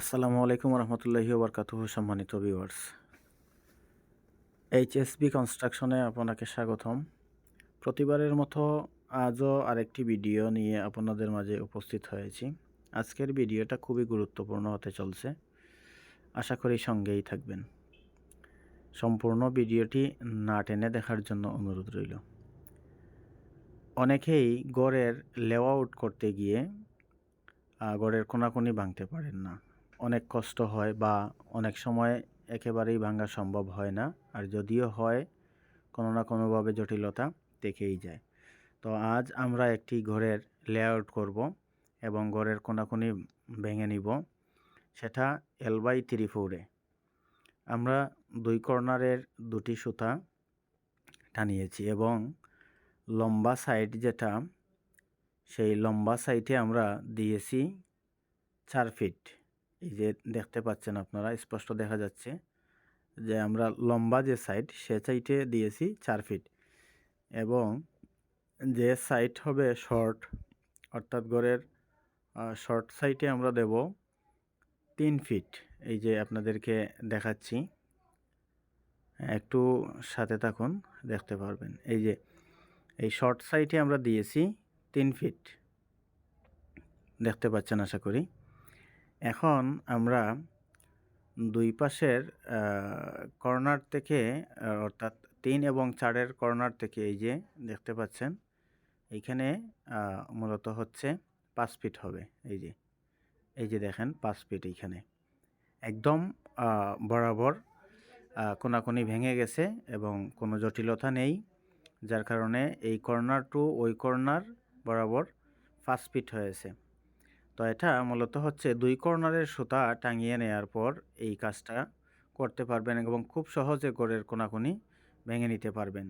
আসসালামু আলাইকুম রহমতুল্লাহি ওবরকাতুহ, সম্মানিত ভিউয়ার্স এইচএসবি কনস্ট্রাকশনে আপনাকে স্বাগতম। প্রতিবারের মতো আজও আরেকটি ভিডিও নিয়ে আপনাদের মাঝে উপস্থিত হয়েছি। আজকের ভিডিওটা খুবই গুরুত্বপূর্ণ হতে চলছে। আশা করি সঙ্গেই থাকবেন। সম্পূর্ণ ভিডিওটি না টেনে দেখার জন্য অনুরোধ রইল। অনেকেই গড়ের লেআউট করতে গিয়ে গড়ের কোনাকুনি ভাঙতে পারেন না। অনেক কষ্ট হয় বা অনেক সময় একেবারেই ভাঙা সম্ভব হয় না। আর যদিও হয়, কোনো না কোনোভাবে জটিলতা থেকেই যায়। তো আজ আমরা একটি ঘরের লেআউট করব এবং ঘরের কোনাকুনি ভেঙে নিব। সেটা এল বাই থ্রি ফোরে আমরা দুই কর্নারের দুটি সুতা টানিয়েছি এবং লম্বা সাইড যেটা, সেই লম্বা সাইডে আমরা দিয়েছি চার ফিট এই যে দেখতে পাচ্ছেন আপনারা, স্পষ্ট দেখা যাচ্ছে যে আমরা লম্বা যে সাইড সে সাইডে দিয়েছি চার ফিট এবং যে সাইড হবে শর্ট অর্থাৎ গড়ের শর্ট সাইডে আমরা দেব তিন ফিট এই যে আপনাদেরকে দেখাচ্ছি, একটু সাথে থাকুন, দেখতে পারবেন। এই যে, এই শর্ট সাইডে আমরা দিয়েছি তিন ফিট দেখতে পাচ্ছেন আশা করি। এখন আমরা দুই পাশের কর্নার থেকে অর্থাৎ তিন এবং চারের কর্নার থেকে এই যে দেখতে পাচ্ছেন, এইখানে মূলত হচ্ছে পাঁচ ফিট হবে, এই যে। এই যে দেখেন, পাঁচ ফিট এইখানে। একদম বরাবর কোনাকুনি ভেঙে গেছে এবং কোনো জটিলতা নেই, যার কারণে এই কর্নার টু ওই কর্নার বরাবর পাঁচ ফিট হয়েছে। তো এটা মূলত হচ্ছে দুই কর্নারের সুতা টাঙিয়ে নেওয়ার পর এই কাজটা করতে পারবেন এবং খুব সহজে গড়ের কোনাকুনি ভেঙে নিতে পারবেন।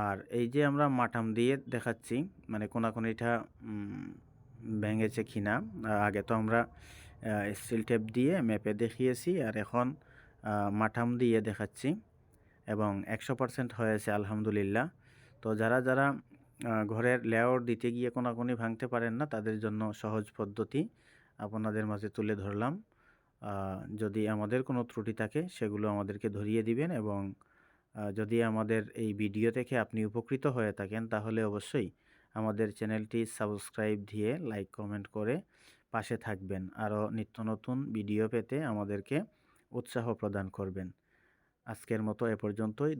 আর এই যে আমরা মাটাম দিয়ে দেখাচ্ছি মানে কোনাকুনিটা ভেঙেছে কিনা, আগে তো আমরা স্টিল টেপ দিয়ে ম্যাপে দেখিয়েছি আর এখন মাঠাম দিয়ে দেখাচ্ছি এবং একশো পার্সেন্ট হয়েছে আলহামদুলিল্লাহ। তো যারা যারা ঘরের লেআউট দিতে গিয়ে কোনাকুনি ভাঙতে পারেন না, তাদের জন্য সহজ পদ্ধতি আপনাদের মাঝে তুলে ধরলাম। যদি আমাদের কোনো ত্রুটি থাকে, সেগুলো আমাদেরকে ধরিয়ে দিবেন এবং যদি আমাদের এই ভিডিও থেকে আপনি উপকৃত হয়ে থাকেন, তাহলে অবশ্যই আমাদের চ্যানেলটি সাবস্ক্রাইব দিয়ে লাইক কমেন্ট করে পাশে থাকবেন। আরও নিত্য নতুন ভিডিও পেতে আমাদেরকে উৎসাহ প্রদান করবেন। আজকের মতো এ পর্যন্তই।